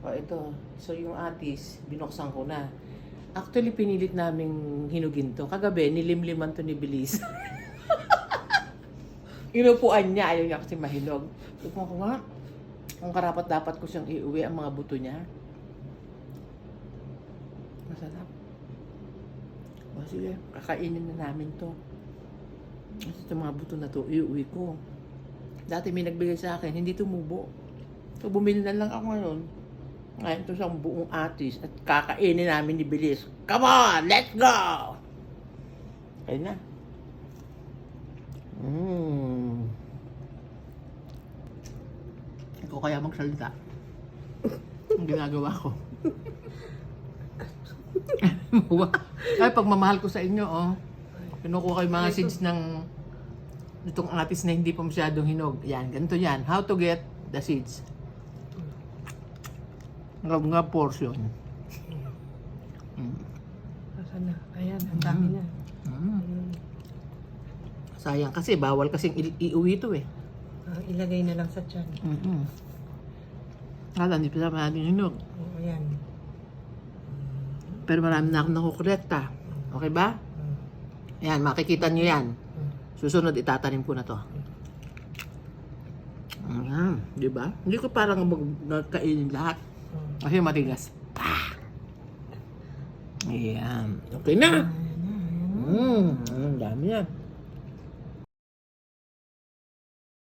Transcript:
O ito, so yung atis, binuksan ko na. Actually, pinilit naming hinugin to. Kagabi, nilimliman to ni Bilis. Inupuan niya, ayaw niya kasi mahinog. Ipon ko nga, kung karapat dapat ko siyang iuwi ang mga buto niya. Masarap. O sige, kakainin na namin to. Kasi itong mga buto na to, iuwi ko. Dati may nagbigay sa akin, hindi tumubo. So bumili na lang ako ngayon. Ngayon to siyang buong atis at kakainin namin ni Bilis. Come on, let's go! Ayun na. Mm. Ikaw kaya magsalita. Ang ginagawa ko. Ay, pagmamahal ko sa inyo, oh. Kinukuha ko yung mga seeds ng itong atis na hindi pa masyadong hinog. Yan, ganito yan. How to get the seeds. Nga nga portion. Mm. Asan na? Ayan, ang dami na. Mm. Mm. Sayang kasi, bawal kasing i- iuwi ito eh. Ah, ilagay na lang sa tiyan. Mm-hmm. Kala, hindi pa naman natin hinog. Oh, ayan. Pero marami na akong nakukolekta. Okay ba? Mm. Yan, makikita nyo yan. Mm. Susunod, itatanim ko na to. Ayan, di ba? Hindi ko parang mag nagkainin lahat. Mm. Kasi matigas. Pa! Ayan. Okay na! Na, na. Mmm, ang dami yan.